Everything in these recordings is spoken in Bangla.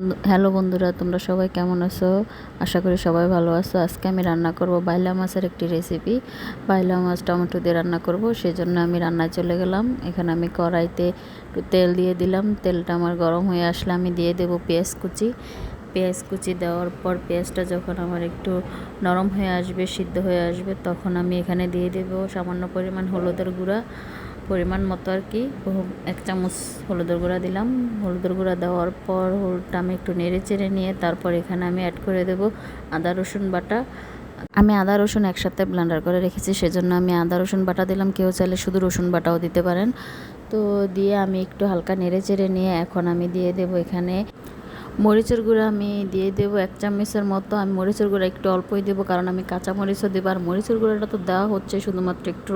হ্যালো বন্ধুরা, তোমরা সবাই কেমন আছো? আশা করি সবাই ভালো আছো। আজকে আমি রান্না করব বাইলা মাছের একটি রেসিপি বাইলা মাছ টমেটো দিয়ে রান্না করব সেই জন্য আমি রান্নায় চলে গেলাম। এখানে আমি কড়াইতে একটু তেল দিয়ে দিলাম। তেলটা আমার গরম হয়ে আসলে আমি দিয়ে দেব পেঁয়াজ কুচি। পেঁয়াজ কুচি দেওয়ার পর পেঁয়াজটা যখন আমার একটু নরম হয়ে আসবে, সিদ্ধ হয়ে আসবে, তখন আমি এখানে দিয়ে দেব সামান্য পরিমাণ হলুদের গুঁড়া। পরিমাণ মতো আর কি। এক চামচ হলুদের গুঁড়া দিলাম। হলুদের গুঁড়া দেওয়ার পর হলুদটা আমি একটু নেড়ে চেড়ে নিয়ে তারপর এখানে আমি অ্যাড করে দেব আদা, রসুন বাটা। আমি আদা, রসুন একসাথে ব্লান্ডার করে রেখেছি, সেজন্য আমি আদা, রসুন বাটা দিলাম। কেউ চাইলে শুধু রসুন বাটাও দিতে পারেন। তো দিয়ে আমি একটু হালকা নেড়ে চেড়ে নিয়ে এখন আমি দিয়ে দেব এখানে মরিচের গুঁড়া আমি দিয়ে দেবো, এক চামচের মতো। আমি মরিচের গুঁড়া একটু অল্পই দেবো, কারণ আমি কাঁচা মরিচও দেবো। আর মরিচের গুঁড়াটা তো দেওয়া হচ্ছে শুধুমাত্র একটু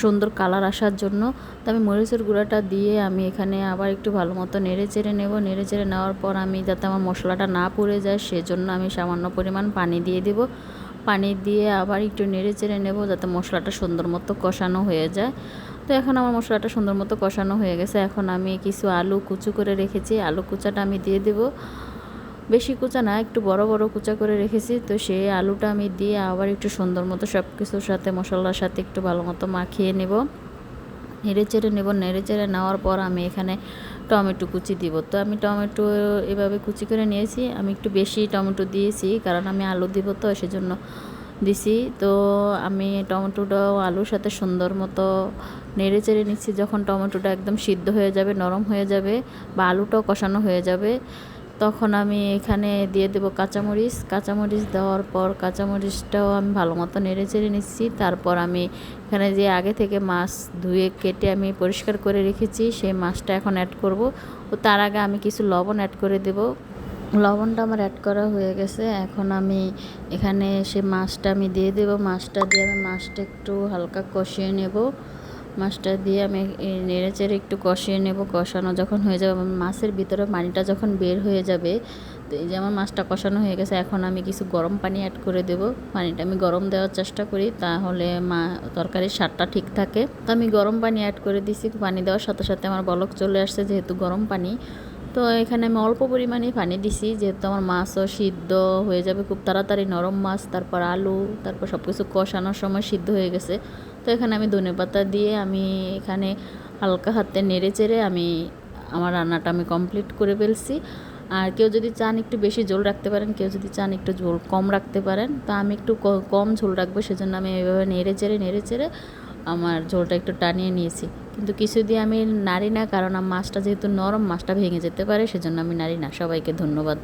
সুন্দর কালার আসার জন্য। তো আমি মরিচের গুঁড়াটা দিয়ে আমি এখানে আবার একটু ভালো মতো নেড়ে চেড়ে নেব। নেড়ে চেড়ে নেওয়ার পর আমি যাতে আমার মশলাটা না পুড়ে যায়, সেজন্য আমি সামান্য পরিমাণ পানি দিয়ে দেবো। পানি দিয়ে আবার একটু নেড়ে চেড়ে নেব, যাতে মশলাটা সুন্দর মতো কষানো হয়ে যায়। তো এখন আমার মশলাটা সুন্দর মতো কষানো হয়ে গেছে। এখন আমি কিছু আলু কুচু করে রেখেছি। আলু কুচাটা আমি দিয়ে দেবো। বেশি কুচা না, একটু বড় বড় কুচা করে রেখেছি। তো সেই আলুটা আমি দিয়ে আবার একটু সুন্দর মতো সব কিছুর সাথে, মশলার সাথে একটু ভালো মতো মাখিয়ে নেব। নেড়ে চেড়ে নেব। নেড়ে চেড়ে নেওয়ার পর আমি এখানে টমেটো কুচি দিব। তো আমি টমেটো এভাবে কুচি করে নিয়েছি। আমি একটু বেশি টমেটো দিয়েছি, কারণ আমি আলু দিব তো, সেজন্য দিছি। তো আমি টমেটোটাও আলুর সাথে সুন্দর মতো নেড়ে চেড়ে নিচ্ছি। যখন টমেটোটা একদম সিদ্ধ হয়ে যাবে, নরম হয়ে যাবে বা আলুটাও কষানো হয়ে যাবে তখন আমি এখানে দিয়ে দেবো কাঁচামরিচ। কাঁচামরিচ দেওয়ার পর কাঁচামরিচটাও আমি ভালো মতো নেড়ে চেড়ে নিচ্ছি। তারপর আমি এখানে যে আগে থেকে মাছ ধুয়ে কেটে আমি পরিষ্কার করে রেখেছি, সেই মাছটা এখন অ্যাড করব। ও তার আগে আমি কিছু লবণ অ্যাড করে দেব। লবণটা আমার অ্যাড করা হয়ে গেছে। এখন আমি এখানে সে মাছটা আমি দিয়ে দেবো। মাছটা দিয়ে আমি মাছটা একটু হালকা কষিয়ে নেব। মাছটা দিয়ে আমি নেড়েচেড়ে একটু কষিয়ে নেব। কষানো যখন হয়ে যাবে মাছের ভিতরে পানিটা যখন বের হয়ে যাবে, তো এই যে আমার মাছটা কষানো হয়ে গেছে, এখন আমি কিছু গরম পানি অ্যাড করে দেব। পানিটা আমি গরম দেওয়ার চেষ্টা করি, তাহলে মা তরকারির স্বাদটা ঠিক থাকে। তো আমি গরম পানি অ্যাড করে দিছি পানি দেওয়ার সাথে সাথে আমার বলক চলে আসছে যেহেতু গরম পানি। তো এখানে আমি অল্প পরিমাণে পানি দিছি, যেহেতু আমার মাছও সিদ্ধ হয়ে যাবে, খুব তাড়াতাড়ি নরম মাছ, তারপর আলু, তারপর সব কিছু কষানোর সময় সিদ্ধ হয়ে গেছে। তো এখানে আমি ধনে পাতা দিয়ে আমি এখানে হালকা হাতে নেড়ে চেড়ে আমি আমার রান্নাটা আমি কমপ্লিট করে ফেলছি। আর কেউ যদি চান একটু বেশি ঝোল রাখতে পারেন, কেউ যদি চান একটু ঝোল কম রাখতে পারেন, তা আমি একটু কম ঝোল রাখব, সেজন্য আমি এইভাবে নেড়ে চেড়ে নেড়ে চেড়ে আমার ঝোলটা একটু টানিয়ে নিয়েছি। কিন্তু কিছু দিয়ে আমি নাড়ি না, কারণ মাছটা যেহেতু নরম, মাছটা ভেঙে যেতে পারে, সেজন্য আমি নাড়ি না। সবাইকে ধন্যবাদ।